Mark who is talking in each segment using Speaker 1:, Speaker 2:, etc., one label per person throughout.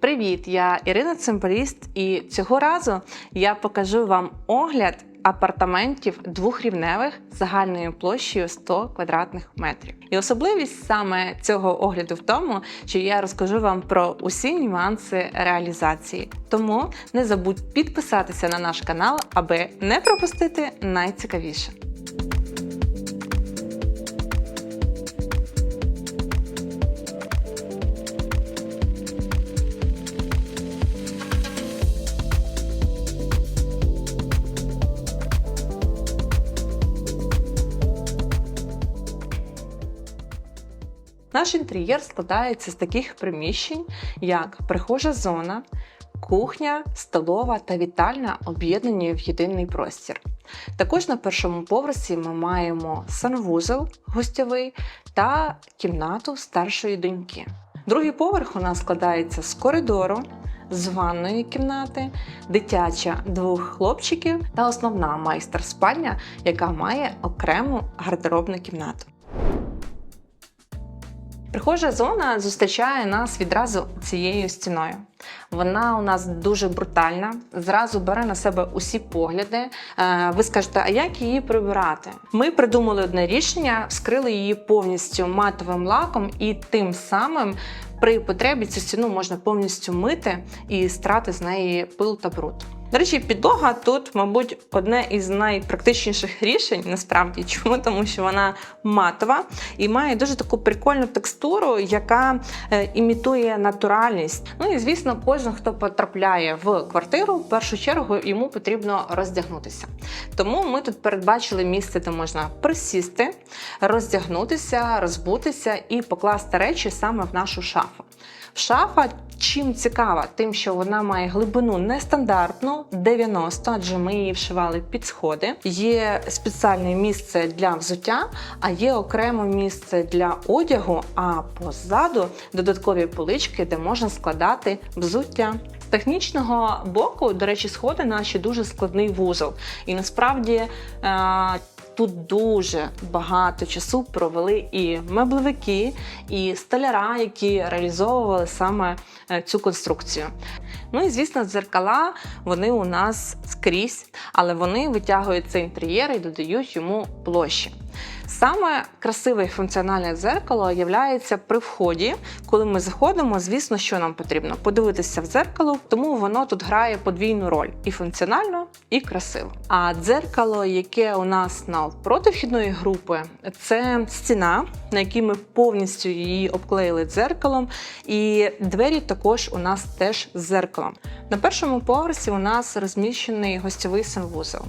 Speaker 1: Привіт, я Ірина Цимбаліст, і цього разу я покажу вам огляд апартаментів двохрівневих загальною площею 100 квадратних метрів. І особливість саме цього огляду в тому, що я розкажу вам про усі нюанси реалізації. Тому не забудь підписатися на наш канал, аби не пропустити найцікавіше. Наш інтер'єр складається з таких приміщень, як прихожа зона, кухня, столова та вітальня об'єднані в єдиний простір. Також на першому поверсі ми маємо санвузол гостьовий та кімнату старшої доньки. Другий поверх у нас складається з коридору, з ванної кімнати, дитяча двох хлопчиків та основна майстер-спальня, яка має окрему гардеробну кімнату. Прихожа зона зустрічає нас відразу цією стіною. Вона у нас дуже брутальна, зразу бере на себе усі погляди. Е, Ви скажете, а як її прибирати? Ми придумали одне рішення, вскрили її повністю матовим лаком, і тим самим при потребі цю стіну можна повністю мити і страти з неї пил та бруд. До речі, підлога тут, мабуть, одне із найпрактичніших рішень, насправді. Чому? Тому що вона матова і має дуже таку прикольну текстуру, яка е, імітує натуральність. Ну і звісно, кожен, хто потрапляє в квартиру, в першу чергу йому потрібно роздягнутися. Тому ми тут передбачили місце, де можна присісти, роздягнутися, розбутися і покласти речі саме в нашу шафу. Шафа чим цікава, тим, що вона має глибину нестандартну 90, адже ми її вшивали під сходи. Є спеціальне місце для взуття, а є окреме місце для одягу. А позаду додаткові полички, де можна складати взуття. З технічного боку, до речі, сходи наші дуже складний вузол. І насправді. Тут дуже багато часу провели і меблевики, і столяра, які реалізовували саме цю конструкцію. Ну і звісно, дзеркала вони у нас скрізь, але вони витягують цей інтер'єр і додають йому площі. Саме красиве і функціональне дзеркало являється при вході, коли ми заходимо. Звісно, що нам потрібно подивитися в дзеркало, тому воно тут грає подвійну роль і функціонально, і красиво. А дзеркало, яке у нас навпроти вхідної групи, це стіна, на якій ми повністю її обклеїли дзеркалом, і двері також у нас теж з зеркалом. На першому поверсі у нас розміщений гостєвий санвузол.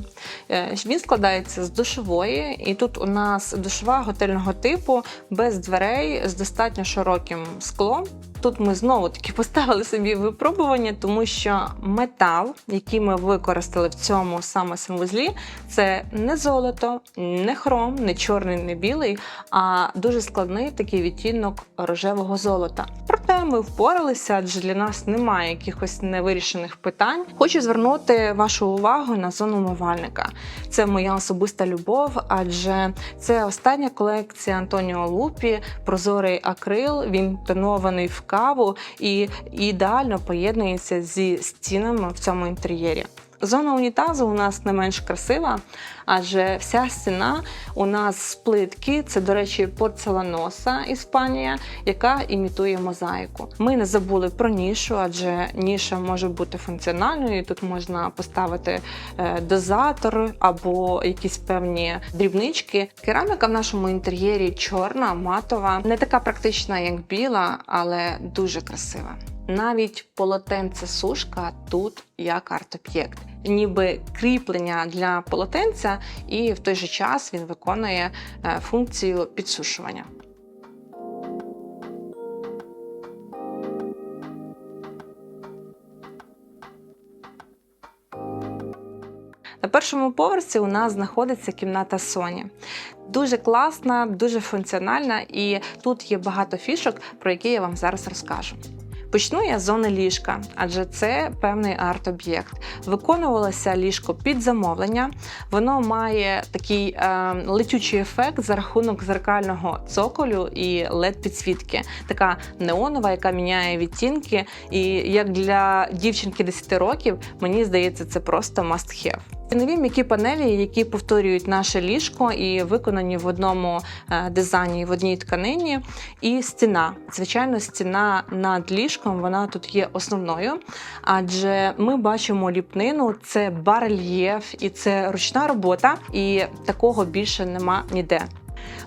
Speaker 1: Е, Він складається з душової, і тут у нас душова готельного типу без дверей з достатньо широким склом. Тут ми знову таки поставили собі випробування, тому що метал, який ми використали в цьому саме санвузлі, це не золото, не хром, не чорний, не білий, а дуже складний такий відтінок рожевого золота. Проте ми впоралися, адже для нас немає якихось невирішених питань. Хочу звернути вашу увагу на зону умивальника. Це моя особиста любов, адже це остання колекція Антоніо Лупі, прозорий акрил. Він тонований в каву і ідеально поєднується зі стінами в цьому інтер'єрі. Зона унітазу у нас не менш красива, адже вся стіна у нас з плитки. Це, до речі, порцеланоса Іспанія, яка імітує мозаїку. Ми не забули про нішу, адже ніша може бути функціональною. Тут можна поставити е, дозатор або якісь певні дрібнички. Кераміка в нашому інтер'єрі чорна, матова, не така практична, як біла, але дуже красива. Навіть полотенце сушка тут як арт-об'єкт, ніби кріплення для полотенця, і в той же час він виконує е, функцію підсушування. На першому поверсі у нас знаходиться кімната Соні. Дуже класна, дуже функціональна, і тут є багато фішок, про які я вам зараз розкажу. Почну я з зони ліжка, адже це певний арт-об'єкт. Виконувалося ліжко під замовлення. Воно має такий е, летючий ефект за рахунок зеркального цоколю і led підсвітки. Така неонова, яка міняє відтінки. І як для дівчинки 10 років, мені здається, це просто must have. Нові м'які панелі, які повторюють наше ліжко і виконані в одному е, дизайні, в одній тканині, і стіна. Звичайно, стіна над ліжком вона тут є основною, адже ми бачимо ліпнину, це барельєф і це ручна робота, і такого більше нема ніде.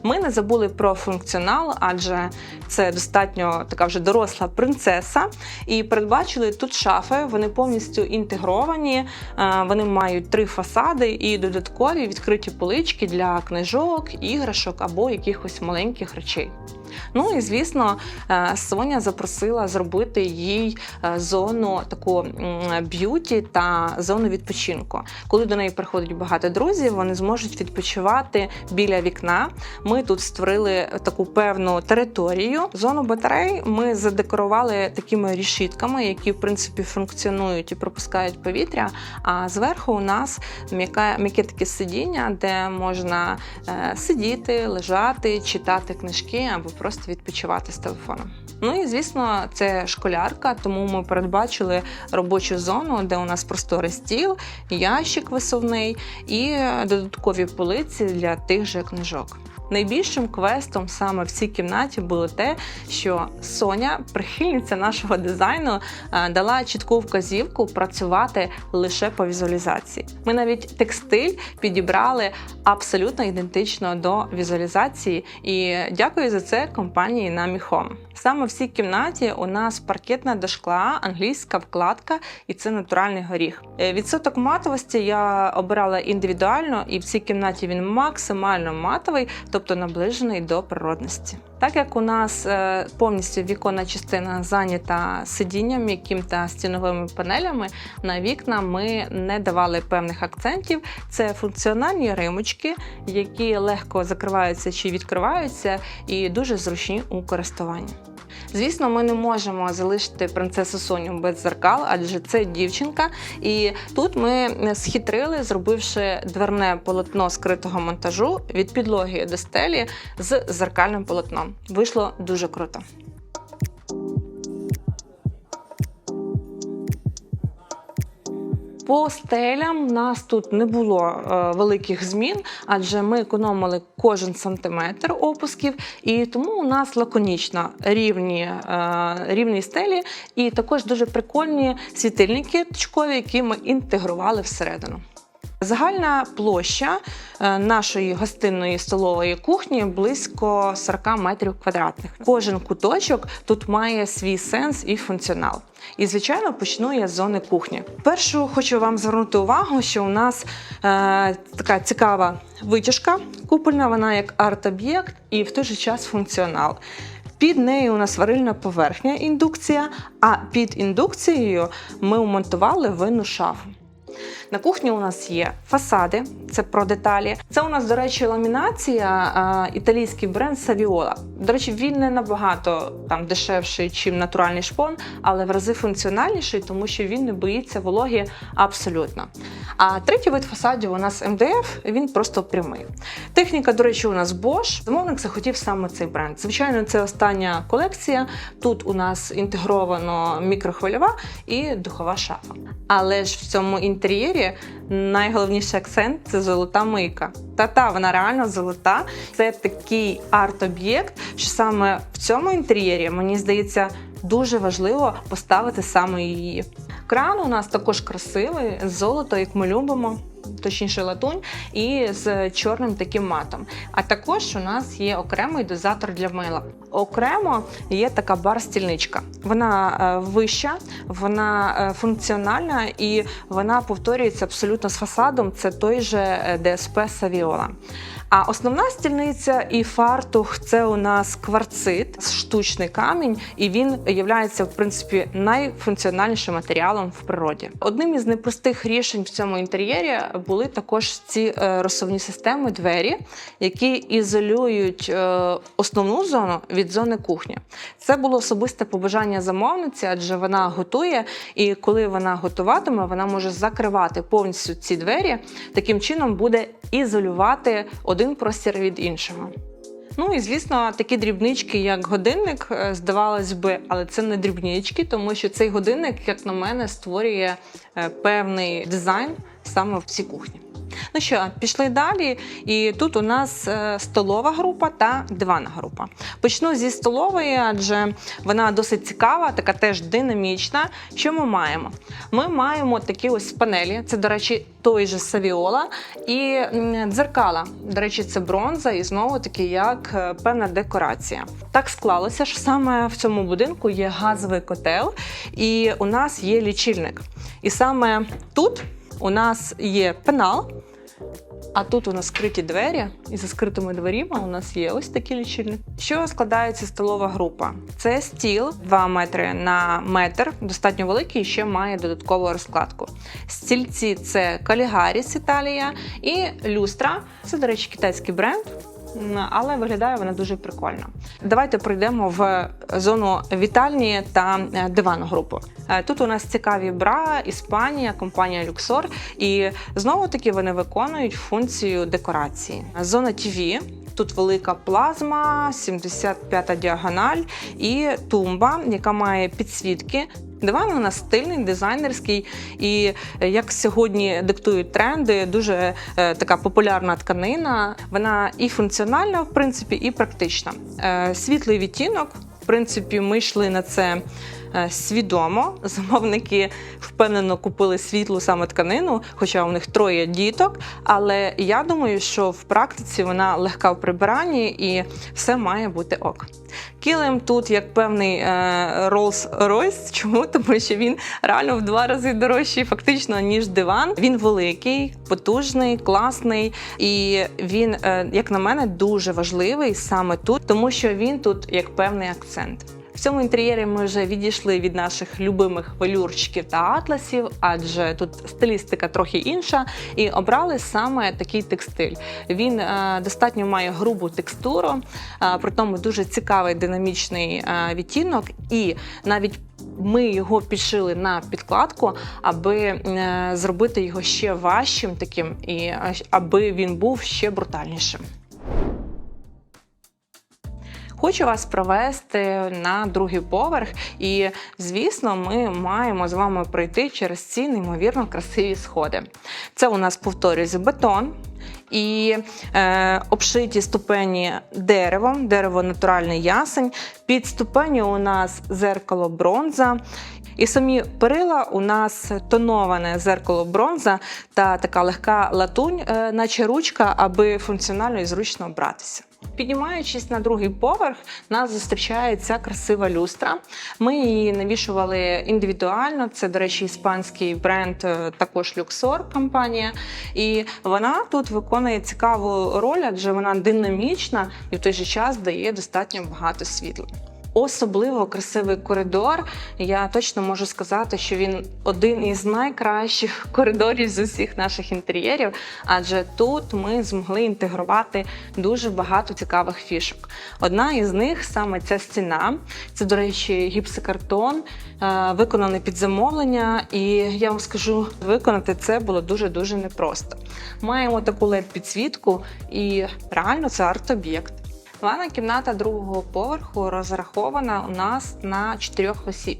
Speaker 1: Ми не забули про функціонал, адже це достатньо така вже доросла принцеса. І передбачили тут шафи. Вони повністю інтегровані. е, Вони мають три фасади і додаткові відкриті полички для книжок, іграшок або якихось маленьких речей. Ну і звісно, е, Соня запросила зробити їй е, зону таку б'юті та зону відпочинку. Коли до неї приходить багато друзів, вони зможуть відпочивати біля вікна. Ми тут створили таку певну територію. Зону батарей ми задекорували такими рішітками, які в принципі функціонують і пропускають повітря. А зверху у нас м'яке таке сидіння, де можна е, сидіти, лежати, читати книжки або просто відпочивати з телефоном. Ну і звісно, це школярка, тому ми передбачили робочу зону, де у нас просторий стіл, ящик висувний і додаткові полиці для тих же книжок. Найбільшим квестом саме в цій кімнаті було те, що Соня, прихильниця нашого дизайну, е, дала чітку вказівку працювати лише по візуалізації. Ми навіть текстиль підібрали абсолютно ідентично до візуалізації, і дякую за це компанії Nami Home. Саме в цій кімнаті у нас паркетна дошкла, англійська вкладка, і це натуральний горіх. Е, Відсоток матовості я обирала індивідуально, і в цій кімнаті він максимально матовий, тобто наближений до природності. Так як у нас е, повністю віконна частина зайнята сидінням, яким та стіновими панелями, на вікна ми не давали певних акцентів. Це функціональні римочки, які легко закриваються чи відкриваються, і дуже зручні у користуванні. Звісно, ми не можемо залишити принцесу Соню без зеркал, адже це дівчинка. І тут ми схитрили, зробивши дверне полотно скритого монтажу від підлоги до стелі з зеркальним полотном. Вийшло дуже круто. По стелям у нас тут не було е, великих змін, адже ми економили кожен сантиметр опусків, і тому у нас лаконічно рівні, е, рівні стелі, і також дуже прикольні світильники точкові, які ми інтегрували всередину. Загальна площа е, нашої гостинної столової кухні близько 40 метрів квадратних. Кожен куточок тут має свій сенс і функціонал. І, звичайно, почну я з зони кухні. Першу хочу вам звернути увагу, що у нас е, така цікава витяжка купольна, вона як арт-об'єкт і в той же час функціонал. Під нею у нас варильна поверхня індукція, а під індукцією ми умонтували винну шафу. На кухні у нас є фасади, це про деталі. Це у нас, до речі, ламінація, італійський бренд Saviola. До речі, він не набагато там дешевший, ніж натуральний шпон, але в рази функціональніший, тому що він не боїться вологі абсолютно. А третій вид фасадів у нас МДФ, він просто прямий. Техніка, до речі, у нас Bosch. Замовник захотів саме цей бренд. Звичайно, це остання колекція. Тут у нас інтегровано мікрохвильова і духова шафа. Але ж в цьому інтер'єрі найголовніший акцент це золота мийка. Та-та, вона реально золота. Це такий арт-об'єкт, що саме в цьому інтер'єрі, мені здається, дуже важливо поставити саме її. Кран у нас також красивий, золото, як ми любимо. Точніше, латунь і з чорним таким матом. А також у нас є окремий дозатор для мила. Окремо є така бар-стільничка. Вона е, вища, вона е, функціональна і вона повторюється абсолютно з фасадом. Це той же е, ДСП Савіола. А основна стільниця і фартух це у нас кварцит, штучний камінь, і він є в принципі найфункціональнішим матеріалом в природі. Одним із непростих рішень в цьому інтер'єрі були також ці е, розсувні системи двері, які ізолюють е, основну зону від зони кухні. Це було особисте побажання замовниці, адже вона готує, і коли вона готуватиме, вона може закривати повністю ці двері. Таким чином буде ізолювати один простір від іншого. Ну і звісно, такі дрібнички, як годинник, е, здавалось би, але це не дрібнички, тому що цей годинник, як на мене, створює певний дизайн саме в цій кухні. Ну що, пішли далі. І тут у нас е, столова група та диванна група. Почну зі столової, адже вона досить цікава, така теж динамічна. Що ми маємо? Ми маємо такі ось панелі. Це, до речі, той же Савіола і дзеркала. До речі, це бронза, і знову таки як е, певна декорація. Так склалося, що саме в цьому будинку є газовий котел, і у нас є лічильник. І саме тут у нас є пенал. А тут у нас скриті двері, і за скритими дверима у нас є ось такі лічильник. Що складається столова група? Це стіл 2 метри на метр, достатньо великий, і ще має додаткову розкладку. Стільці це Калігаріс Італія і люстра. Це, до речі, китайський бренд. Але виглядає вона дуже прикольно. Давайте пройдемо в зону вітальні та диван диванну групу. Е, Тут у нас цікаві бра, Іспанія, компанія Люксор, І знову таки вони виконують функцію декорації. Зона TV. Тут велика плазма, 75 діагональ і тумба, яка має підсвітки. Диван у нас стильний, дизайнерський, і е, як сьогодні диктують тренди, дуже е, така популярна тканина. Вона і функціональна, в принципі, і практична. Е, світлий відтінок. В принципі, ми йшли на це свідомо. Замовники впевнено купили світлу саме тканину, хоча у них троє діток. Але я думаю, що в практиці вона легка в прибиранні і все має бути ок. Килим тут як певний е, Rolls-Royce. Чому? Тому що він реально в два рази дорожчий, фактично, ніж диван. Він великий, потужний, класний, і він, е, як на мене, дуже важливий саме тут, тому що він тут як певний акцент. Цьому інтер'єрі ми вже відійшли від наших любимих велюрчиків та атласів, адже тут стилістика трохи інша, і обрали саме такий текстиль. Він е, достатньо має грубу текстуру, е, при тому дуже цікавий динамічний е, відтінок, і навіть ми його підшили на підкладку, аби зробити його ще важчим таким, і аби він був ще брутальнішим. Хочу вас провести на другий поверх, і звісно, ми маємо з вами пройти через ці неймовірно красиві сходи. Це у нас повторюється бетон. І е, обшиті ступені деревом, дерево натуральний ясень. Під ступені у нас зеркало бронза. І самі перила у нас тоноване зеркало бронза та така легка латунь, е, наче ручка, аби функціонально і зручно братися. Піднімаючись на другий поверх, нас зустрічає ця красива люстра. Ми її навішували індивідуально. Це, до речі, іспанський бренд, е, також люксор компанія. І вона тут виконує цікаву роль, адже вона динамічна і в той же час дає достатньо багато світла. Особливо красивий коридор. Я точно можу сказати, що він один із найкращих коридорів з усіх наших інтер'єрів, адже тут ми змогли інтегрувати дуже багато цікавих фішок. Одна із них саме ця стіна. Це, до речі, гіпсокартон, е, виконаний під замовлення, і я вам скажу, виконати це було дуже дуже непросто. Маємо таку led підсвітку, і реально це арт-об'єкт. Ванна кімната другого поверху розрахована у нас на чотирьох осіб.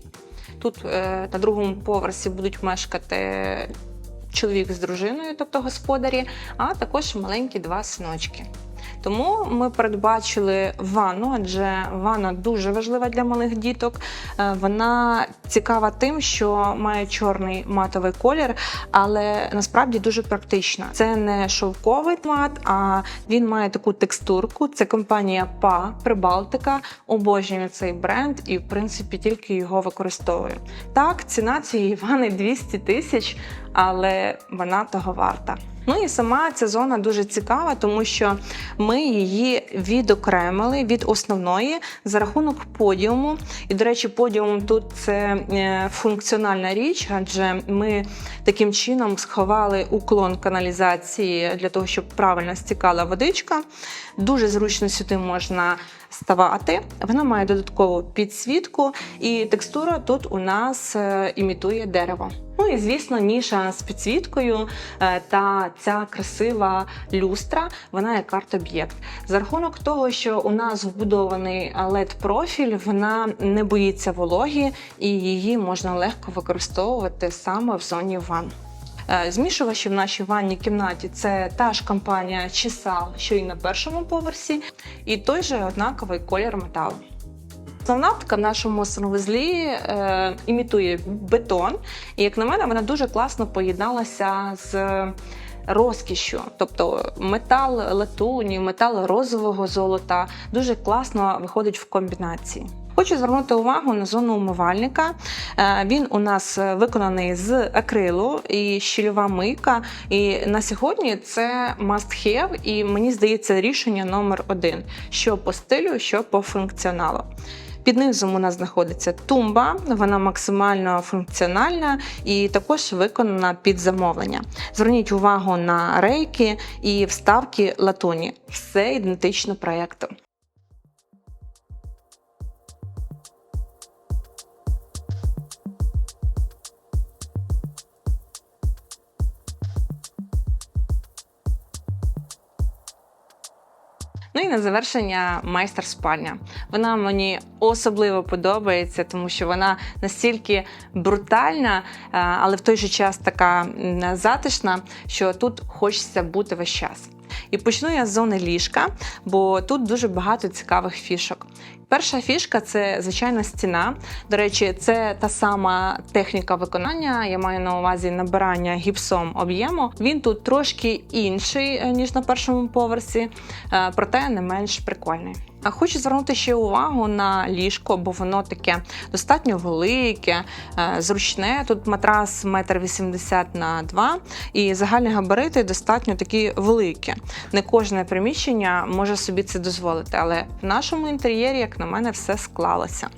Speaker 1: Тут е, на другому поверсі будуть мешкати чоловік з дружиною, тобто господарі, а також маленькі два синочки. Тому ми передбачили ванну, адже ванна дуже важлива для малих діток. Е, Вона цікава тим, що має чорний матовий колір, але насправді дуже практична. Це не шовковий мат, а він має таку текстурку. Це компанія PA Прибалтика. Обожнюю цей бренд і, в принципі, тільки його використовую. Так, ціна цієї ванни 200 тисяч, але вона того варта. Ну і сама ця зона дуже цікава, тому що ми її відокремили від основної за рахунок подіуму. І, до речі, подіум тут це е, функціональна річ, адже ми таким чином сховали уклон каналізації для того, щоб правильно стікала водичка. Дуже зручно сюди можна ставати. Вона має додаткову підсвітку, і текстура тут у нас е, імітує дерево. Ну і звісно, ніша з підсвіткою е, та ця красива люстра, вона як арт-об'єкт. За рахунок того, що у нас вбудований led профіль вона не боїться вологі і її можна легко використовувати саме в зоні ванн. Е, Змішувачі в нашій ванній кімнаті це та ж компанія Чесал, що і на першому поверсі, і той же однаковий колір металу. Основна птка в нашому санвузлі е, імітує бетон, і як на мене, вона дуже класно поєдналася з розкішшю, тобто метал латуні, метал розового золота дуже класно виходить в комбінації. Хочу звернути увагу на зону умивальника. Е, Він у нас виконаний з акрилу і щільова мийка. І на сьогодні це must have, і мені здається рішення номер один: що по стилю, що по функціоналу. Під низом у нас знаходиться тумба, вона максимально функціональна і також виконана під замовлення. Зверніть увагу на рейки і вставки латуні. Все ідентично проєкту. Ну і на завершення майстер спальня. Вона мені особливо подобається, тому що вона настільки брутальна, е, але в той же час така затишна, що тут хочеться бути весь час. І почну я з зони ліжка, бо тут дуже багато цікавих фішок. Перша фішка це звичайна стіна. До речі, це та сама техніка виконання. Я маю на увазі набирання гіпсом об'єму. Він тут трошки інший е, ніж на першому поверсі, е, проте не менш прикольний. Хочу звернути ще увагу на ліжко, бо воно таке достатньо велике, е, зручне. Тут матрас 1,80 м на 2 і загальні габарити достатньо такі великі. Не кожне приміщення може собі це дозволити, але в нашому інтер'єрі, як на мене, все склалося.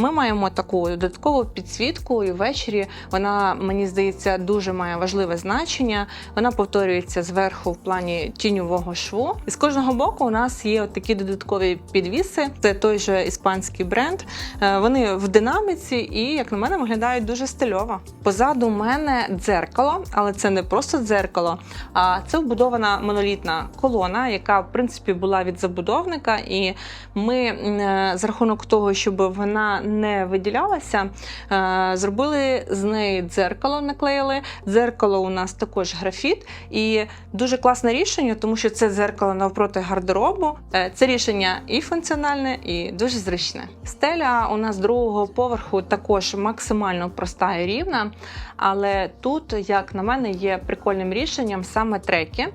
Speaker 1: Ми маємо таку додаткову підсвітку, і ввечері вона, мені здається, дуже має важливе значення. Вона повторюється зверху в плані тіньового шву. І з кожного боку у нас є от такі додаткові підвіси. Це той же іспанський бренд. Е, Вони в динаміці і, як на мене, виглядають дуже стильово. Позаду мене дзеркало, але це не просто дзеркало, а це вбудована монолітна колона, яка в принципі була від забудовника. І ми е, за рахунок того, щоб вона не виділялася, е, зробили з неї дзеркало, наклеїли. Дзеркало у нас також графіт, і дуже класне рішення, тому що це дзеркало навпроти гардеробу. Е, Це рішення і функціональне, і дуже зручне. Стеля у нас другого поверху також максимально проста і рівна, але тут, як на мене, є прикольним рішенням саме треки.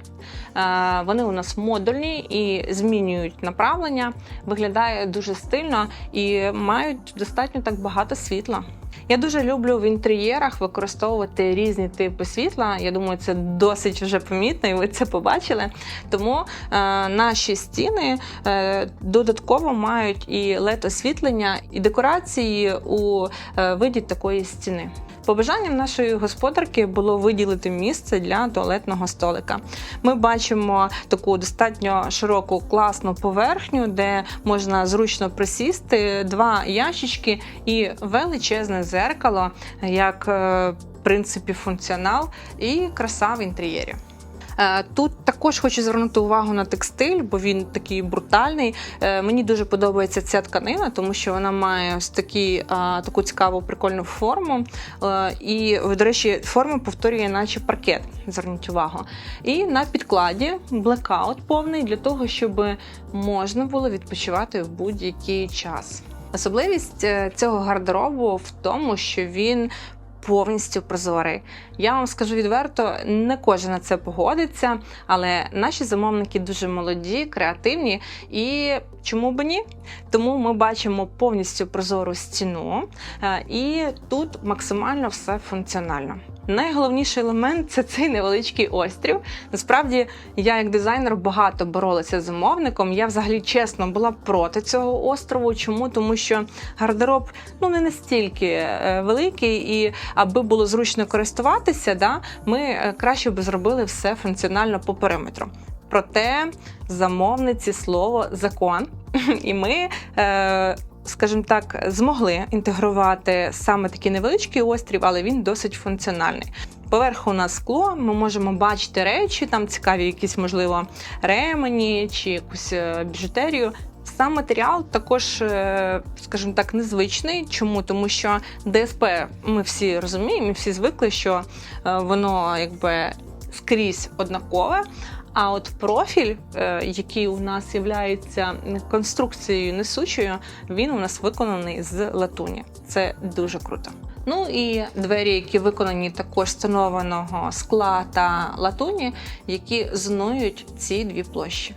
Speaker 1: Е, Вони у нас модульні і змінюють направлення, виглядає дуже стильно і мають достатньо так багато світла. Я дуже люблю в інтер'єрах використовувати різні типи світла. Я думаю, це досить вже помітно, і ви це побачили. Тому е, наші стіни е, додатково мають і led освітлення, і декорації у е, виді такої стіни. Побажанням нашої господарки було виділити місце для туалетного столика. Ми бачимо таку достатньо широку класну поверхню, де можна зручно присісти, два ящички і величезне зеркало, як е, в принципі функціонал і краса в інтер'єрі. Е, Тут також хочу звернути увагу на текстиль, бо він такий брутальний. Е, Мені дуже подобається ця тканина, тому що вона має ось такі, таку цікаву прикольну форму. Е, І, до речі, форма повторює, наче паркет. Зверніть увагу. І на підкладі блекаут повний для того, щоб можна було відпочивати в будь-який час. Особливість е, цього гардеробу в тому, що він повністю прозорий. Я вам скажу відверто, не кожен на це погодиться, але наші замовники дуже молоді, креативні і чому б ні? Тому ми бачимо повністю прозору стіну, е, і тут максимально все функціонально. Найголовніший елемент це цей невеличкий острів. Насправді, я як дизайнер багато боролася з замовником. Я взагалі чесно була проти цього острову. Чому? Тому що гардероб ну не настільки е, великий, і аби було зручно користуватися, да, ми е, краще би зробили все функціонально по периметру. Проте замовниці слово закон, і ми. Е, Скажімо так, змогли інтегрувати саме такий невеличкий острів, але він досить функціональний. Поверху у нас скло, ми можемо бачити речі, там цікаві якісь, можливо, ремені чи якусь е, біжутерію. Сам матеріал також, е, скажімо так, незвичний. Чому? Тому що ДСП ми всі розуміємо, всі звикли, що е, воно якби скрізь однакове. А от профіль, е, який у нас є конструкцією несучою, він у нас виконаний з латуні. Це дуже круто. Ну і двері, які виконані також з тонованого скла та латуні, які зонують ці дві площі.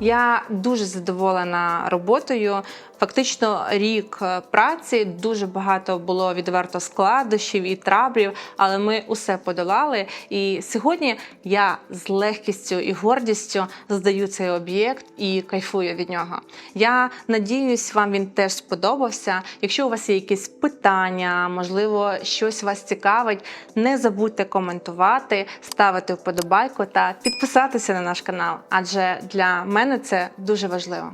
Speaker 1: Я дуже задоволена роботою. Фактично рік е, праці дуже багато було відверто складощів і траблів, але ми усе подолали. І сьогодні я з легкістю і гордістю здаю цей об'єкт і кайфую від нього. Я надіюсь, вам він теж сподобався. Якщо у вас є якісь питання, можливо, щось вас цікавить, не забудьте коментувати, ставити вподобайку та підписатися на наш канал, адже для мене це дуже важливо.